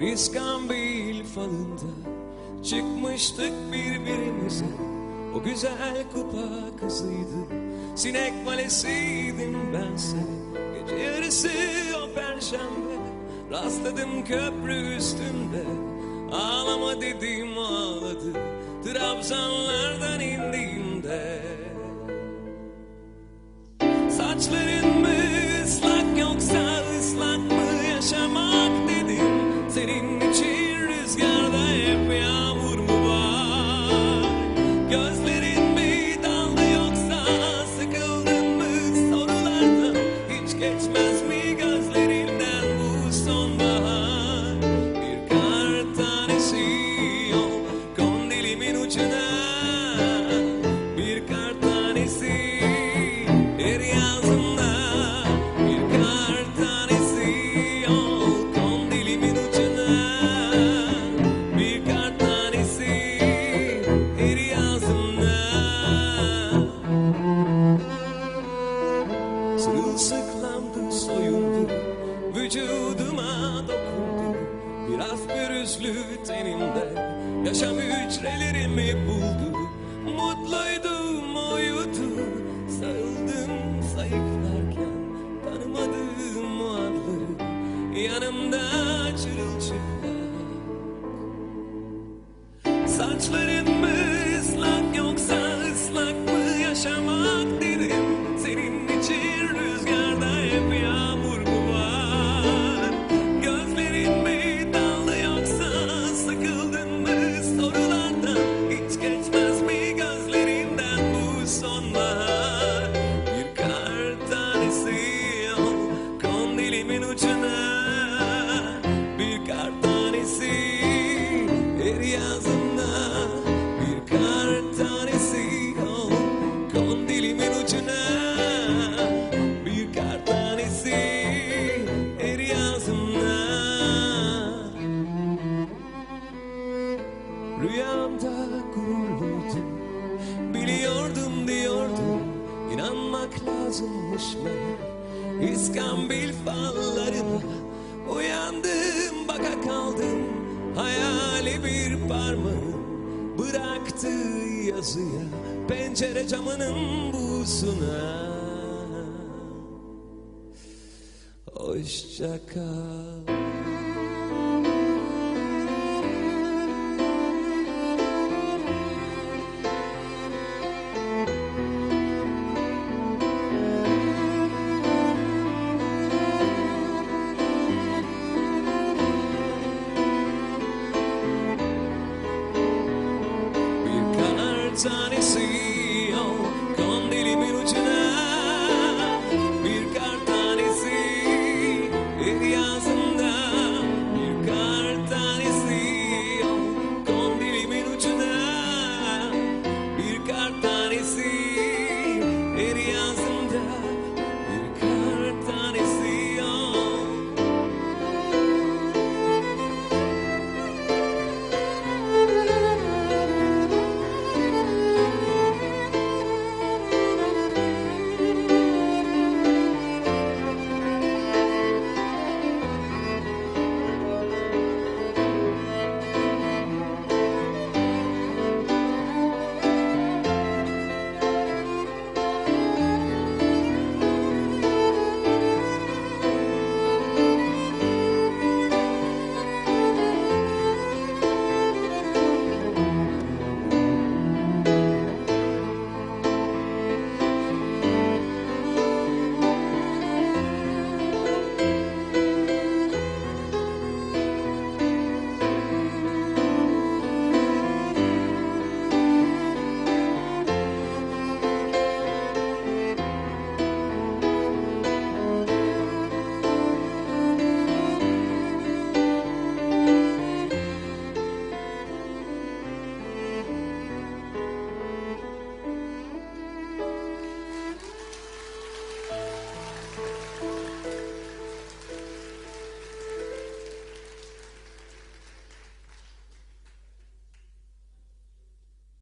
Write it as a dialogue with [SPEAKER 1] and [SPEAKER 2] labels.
[SPEAKER 1] Bir iskambil falında Çıkmıştık birbirimize. O güzel kupa kızıydı Sinek valesiydim bense. Gece yarısı o perşembe Rastladım köprü üstünde. Ağlama dedim ağladı Trabzanlardan indiğimde. vücuduma dokundu Biraz pürüzlü tenimde. Yaşam hücrelerimi buldu. Mutluydu Rüyamda gururdum Biliyordum diyordum. İnanmak lazımmış meğer İskambil fallarına. Uyandım baka kaldım. Hayali bir parmağım. Bıraktığı yazıya. Pencere camının buzuna. Hoşça kal.